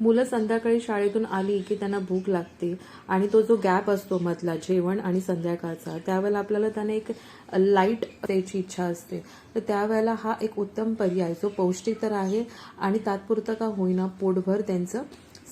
मुलं संध्याकाळी शाळेतून आली की त्यांना भूक लागते आणि तो जो गॅप असतो मधला जेवण आणि संध्याकाळचा त्यावेळेला आपल्याला त्यांना एक लाइट द्यायची इच्छा असते. तर त्यावेळेला हा एक उत्तम पर्याय जो पौष्टिक तर आहे आणि तात्पुरतं का होईना पोटभर त्यांचं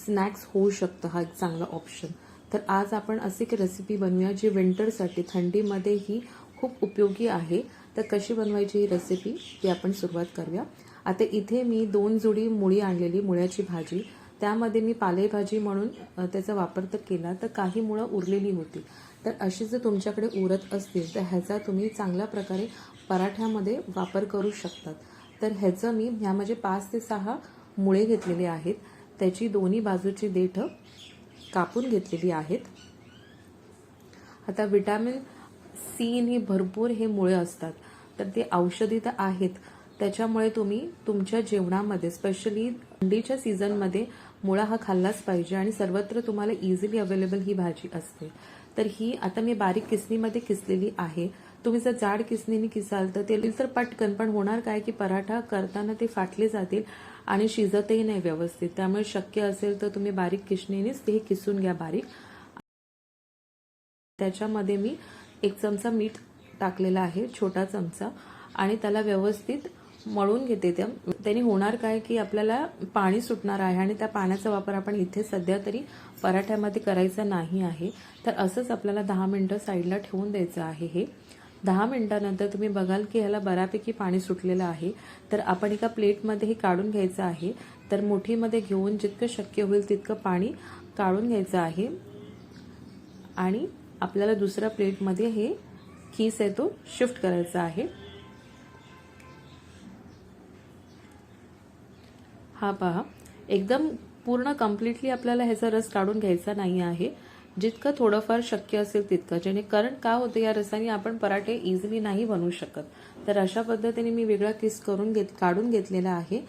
स्नॅक्स होऊ शकतं हा एक चांगला ऑप्शन. तर आज आपण अशी एक रेसिपी बनवूया जी विंटरसाठी थंडीमध्ये ही खूप उपयोगी आहे. तर कशी बनवायची ही रेसिपी ती आपण सुरुवात करूया. आता इथे मी दोन जुडी मुळी आणलेली मुळ्याची भाजी. त्यामध्ये मी पालेभाजी म्हणून त्याचा वापर तर केला तर काही मुळं उरलेली होती. तर अशी जर तुमच्याकडे उरत असतील तर ह्याचा तुम्ही चांगल्या प्रकारे पराठ्यामध्ये वापर करू शकतात. तर ह्याचं मी ह्यामध्ये पाच ते सहा मुळे घेतलेले आहेत. त्याची दोन्ही बाजूची देठ कापून घेतलेली आहेत. आता विटॅमिन सीन हे भरपूर हे मुळे असतात. तर ते औषधी तर आहेत. त्याच्यामुळे तुम्ही तुमच्या जेवणामध्ये स्पेशली थंडीच्या सीझनमध्ये मुळा हा खाल्लाच पाहिजे आणि सर्वत्र तुम्हाला इझिली अवेलेबल ही भाजी असते. तर ही आता मी बारीक किसणीमध्ये किसलेली आहे. तुम्ही जर जाड किसणीने किसाल तर ते तर पटकन पण होणार काय की पराठा करताना ते फाटले जातील आणि शिजतही नाही व्यवस्थित. त्यामुळे शक्य असेल तर तुम्ही बारीक किसणीनेच ते किसून घ्या बारीक. त्याच्यामध्ये मी एक चमचा मीठ टाकलेला आहे छोटा चमचा आणि त्याला व्यवस्थित मळून घेते त्या त्याने होणार काय की आपल्याला पाणी सुटणार आहे आणि त्या पाण्याचा वापर आपण इथे सध्या तरी पराठ्यामध्ये करायचा नाही आहे. तर असंच आपल्याला दहा मिनटं साईडला ठेवून द्यायचं आहे हे. दहा मिनटानंतर तुम्ही बघाल की ह्याला बऱ्यापैकी पाणी सुटलेलं आहे. तर आपण एका प्लेटमध्ये हे काढून घ्यायचं आहे. तर मुठीमध्ये घेऊन जितकं शक्य होईल तितकं पाणी काढून घ्यायचं आहे. आणि आपल्याला दुसऱ्या प्लेटमध्ये हे खीस आहे तो शिफ्ट करायचा आहे. हा पहा. एकदम पूर्ण कम्प्लिटली आपल्याला ह्याचा रस काढून घ्यायचा नाही आहे. जितकं थोडंफार शक्य असेल तितकं. जेणे कारण का होतं या रसाने आपण पराठे इझिली नाही बनवू शकत. तर अशा पद्धतीने मी वेगळा किस करून घेत काढून घेतलेला आहे.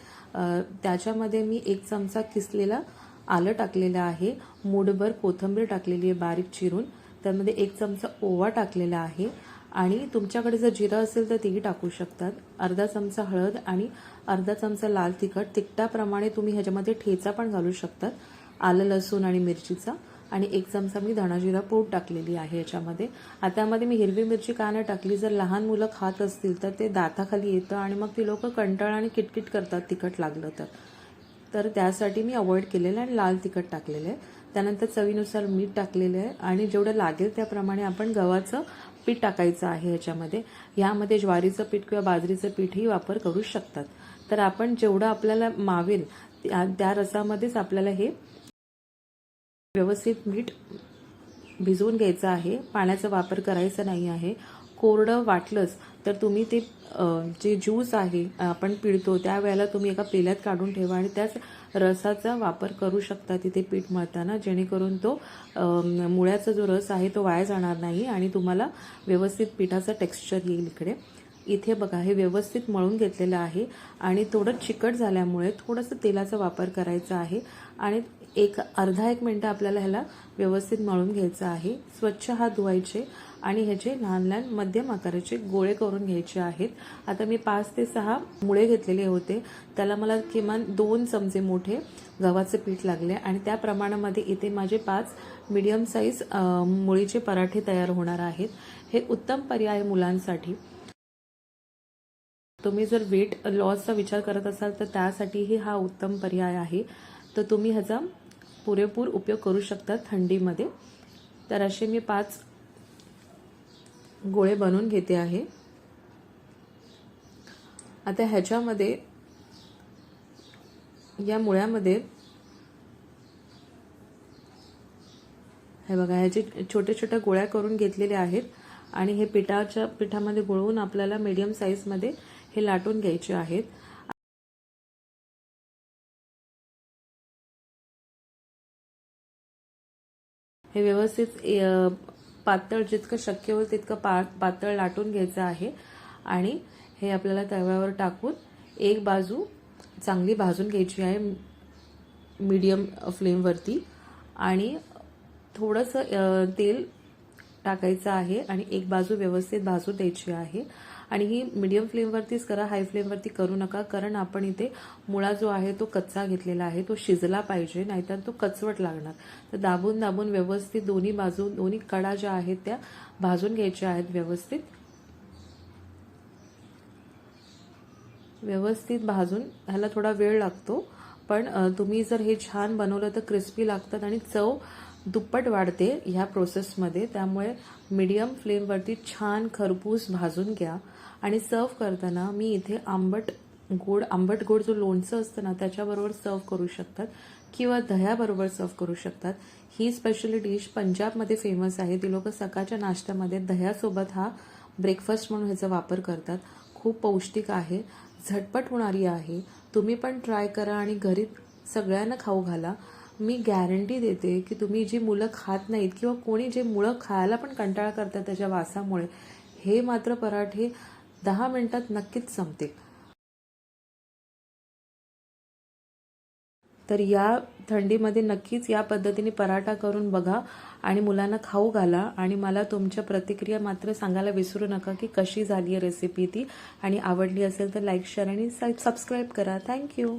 त्याच्यामध्ये मी एक चमचा किसलेला आलं टाकलेलं आहे. मूडभर कोथिंबीर टाकलेली आहे बारीक चिरून. त्यामध्ये एक चमचा ओवा टाकलेला आहे. आणि तुमच्याकडे जर जिरं असेल तर तेही टाकू शकतात. अर्धा चमचा हळद आणि अर्धा चमचा लाल तिखट. तिखटाप्रमाणे तुम्ही ह्याच्यामध्ये ठेचा पण घालू शकतात. आलं लसूण आणि मिरचीचा. आणि एक चमचा मी धणाजिरा पूड टाकलेली आहे याच्यामध्ये आता त्यामध्ये मी हिरवी मिरची का नाही टाकली? जर लहान मुलं खात असतील तर ते दाताखाली येतं आणि मग ती लोक कंटाळ आणि किटकिट करतात तिखट लागलं तर. तर त्यासाठी मी अवॉइड केलेलं आहे आणि लाल तिखट टाकलेलं आहे. त्यानंतर चवीनुसार मीठ टाकलेलं आहे आणि जेवढं लागेल त्याप्रमाणे आपण गव्हाचं पीठ टाकायचं आहे ह्याच्यामध्ये ह्यामध्ये ज्वारीचं पीठ किंवा बाजरीचं पीठही वापर करू शकतात. तर आपण जेवढं आपल्याला मावेल त्या त्या रसामध्येच आपल्याला हे व्यवस्थित मीठ भिजवून घ्यायचं आहे. पाण्याचा वापर करायचा नाही आहे. कोरडं वाटलंच तर तुम्ही ते जे ज्यूस आहे आपण पिळतो त्यावेळेला तुम्ही एका पेल्यात काढून ठेवा आणि त्याच रसाचा वापर करू शकता तिथे पीठ मळताना जेणेकरून तो मुळ्याचा जो रस आहे तो वाया जाणार नाही आणि तुम्हाला व्यवस्थित पिठाचं टेक्स्चर येईल इकडे. इथे बघा हे व्यवस्थित मळून घेतलेलं आहे आणि थोडं चिकट झाल्यामुळे थोडंसं तेलाचा वापर करायचा आहे आणि एक अर्धा एक मिनटं आपल्याला ह्याला व्यवस्थित मळून घ्यायचं आहे. स्वच्छ हात धुवायचे. आणि ह्याचे लहान लहान मध्यम आकाराचे गोळे करून घ्यायचे आहेत आता मी पाच ते सहा मुळे घेतलेले होते. त्याला मला किमान दोन चमचे मोठे गव्हाचं पीठ लागले आणि त्या प्रमाणामध्ये इथे माझे पाच मीडियम साईज मुळीचे पराठे तयार होणार आहेत. हे उत्तम पर्याय मुलांसाठी. तुम्ही जर वेट लॉसचा विचार करत असाल तर त्यासाठीही हा उत्तम पर्याय आहे. तर तुम्ही ह्याचा पुरेपूर उपयोग करू शकता थंडीमध्ये. तर असे मी पाच गोळे बनवून घेते आहे. आता ह्याच्यामध्ये या मुळ्यामध्ये हे बघा ह्याचे छोटे छोट्या गोळ्या करून घेतलेल्या आहेत आणि हे पिठाच्या पिठामध्ये गुळवून आपल्याला मीडियम साईजमध्ये हे लाटून घ्यायचे आहेत. हे व्यवस्थित पातळ जितकं शक्य होईल तितकं पा पातळ लाटून घ्यायचं आहे. आणि हे आपल्याला तव्यावर टाकून एक बाजू चांगली भाजून घ्यायची आहे मीडियम फ्लेमवरती. आणि थोडंसं तेल टाकायचं आहे आणि एक बाजू व्यवस्थित भाजून द्यायची आहे. आणि ही मिडियम फ्लेमवरतीच करा हाय फ्लेमवरती करू नका कारण आपण इथे मुळा जो आहे तो कच्चा घेतलेला आहे तो शिजला पाहिजे नाहीतर तो कचवट लागणार. तर दाबून दाबून व्यवस्थित दोन्ही बाजू दोन्ही कडा ज्या आहेत त्या भाजून घ्यायच्या आहेत व्यवस्थित. व्यवस्थित भाजून ह्याला थोडा वेळ लागतो पण तुम्ही जर हे छान बनवलं तर क्रिस्पी लागतात आणि चव दुप्पट वाढते ह्या प्रोसेसमध्ये त्यामुळे मीडियम फ्लेमवरती छान खरपूस भाजून घ्या. आणि सर्व करताना मी इथे आंबट गोड आंबट गोड जो लोणचं असतं ना त्याच्याबरोबर सर्व करू शकतात. किंवा दह्याबरोबर सर्व करू शकतात. ही स्पेशली डिश पंजाबमध्ये फेमस आहे. ती लोक सकाळच्या नाश्त्यामध्ये दह्यासोबत हा ब्रेकफास्ट म्हणून ह्याचा वापर करतात. खूप पौष्टिक आहे. झटपट होणारी आहे. तुम्ही पण ट्राय करा आणि घरी सगळ्यांना खाऊ घाला. मी गॅरंटी देते की तुम्ही जी मुलं खात नाहीत किंवा कोणी जे मुळं खायला पण कंटाळा करतात त्याच्या वासामुळे हे मात्र पराठे दहा मिनिटात नक्कीच संपतील. तर या थंडीमध्ये नक्कीच या पद्धतीने पराठा करून बघा आणि मुलांना खाऊ घाला आणि मला तुमच्या प्रतिक्रिया मात्र सांगायला विसरू नका की कशी झाली आहे रेसिपी ती. आणि आवडली असेल तर लाईक शेअर आणि सबस्क्राईब करा. Thank you